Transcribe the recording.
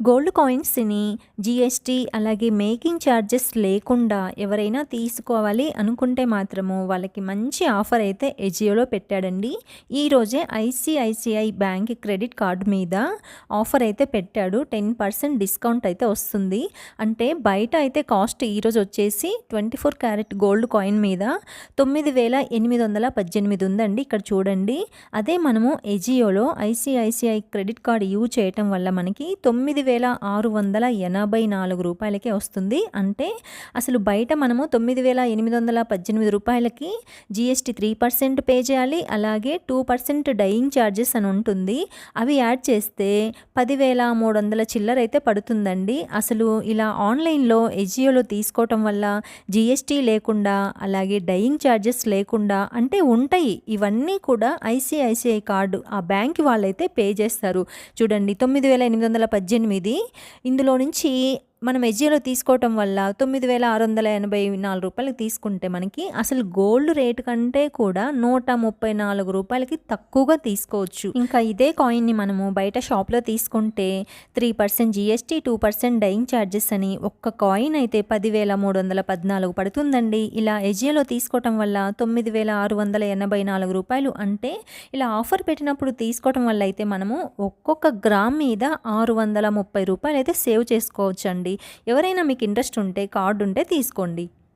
Gold కాయిన్స్ని GST అలాగే making charges లేకుండా ఎవరైనా తీసుకోవాలి అనుకుంటే మాత్రము వాళ్ళకి మంచి ఆఫర్ అయితే ఎజియోలో పెట్టాడండి. ఈరోజే ఐసిఐసిఐ బ్యాంక్ క్రెడిట్ కార్డు మీద ఆఫర్ అయితే పెట్టాడు. టెన్ పర్సెంట్ డిస్కౌంట్ అయితే వస్తుంది. అంటే బయట అయితే కాస్ట్ ఈరోజు వచ్చేసి twenty four carat gold coin మీద తొమ్మిది వేల ఎనిమిది వందల పద్దెనిమిది ఉందండి ఇక్కడ చూడండి. అదే మనము ఎజియోలో ఐసిఐసిఐ క్రెడిట్ కార్డు యూజ్ చేయటం వల్ల మనకి తొమ్మిది వేల ఆరు వందల ఎనభై నాలుగు రూపాయలకే వస్తుంది. అంటే అసలు బయట మనము తొమ్మిది వేల ఎనిమిది వందల పద్దెనిమిది రూపాయలకి జిఎస్టీ త్రీ పర్సెంట్ పే చేయాలి. అలాగే టూ పర్సెంట్ డయింగ్ ఛార్జెస్ అని ఉంటుంది. అవి యాడ్ చేస్తే పదివేల మూడు వందల చిల్లర అయితే పడుతుందండి. అసలు ఇలా ఆన్లైన్లో ఎజియోలో తీసుకోవటం వల్ల జిఎస్టీ లేకుండా అలాగే డైయింగ్ ఛార్జెస్ లేకుండా అంటే ఉంటాయి. ఇవన్నీ కూడా ఐసిఐసిఐ కార్డు ఆ బ్యాంక్ వాళ్ళైతే పే చేస్తారు. చూడండి తొమ్మిది వేల ఎనిమిది వందల పద్దెనిమిది తొమ్మిది ఇందులో నుంచి మనం ఎజియోలో తీసుకోవటం వల్ల తొమ్మిది వేల ఆరు వందల ఎనభై నాలుగు రూపాయలకి తీసుకుంటే మనకి అసలు గోల్డ్ రేట్ కంటే కూడా నూట ముప్పై నాలుగు రూపాయలకి తక్కువగా తీసుకోవచ్చు. ఇంకా ఇదే కాయిన్ని మనము బయట షాప్లో తీసుకుంటే three percent GST two percent dying charges అని ఒక్క కాయిన్ అయితే పదివేల మూడు వందల పద్నాలుగు పడుతుందండి. ఇలా ఎజియోలో తీసుకోవటం వల్ల తొమ్మిది వేల ఆరు వందల ఎనభై నాలుగు రూపాయలు అంటే ఇలా ఆఫర్ పెట్టినప్పుడు తీసుకోవటం వల్ల అయితే మనము ఒక్కొక్క గ్రామ్ మీద ఆరు వందల ముప్పై రూపాయలు అయితే సేవ్ చేసుకోవచ్చు అండి ఎవరైనా మీకు ఇంట్రెస్ట్ ఉంటే కార్డు ఉంటే తీసుకోండి.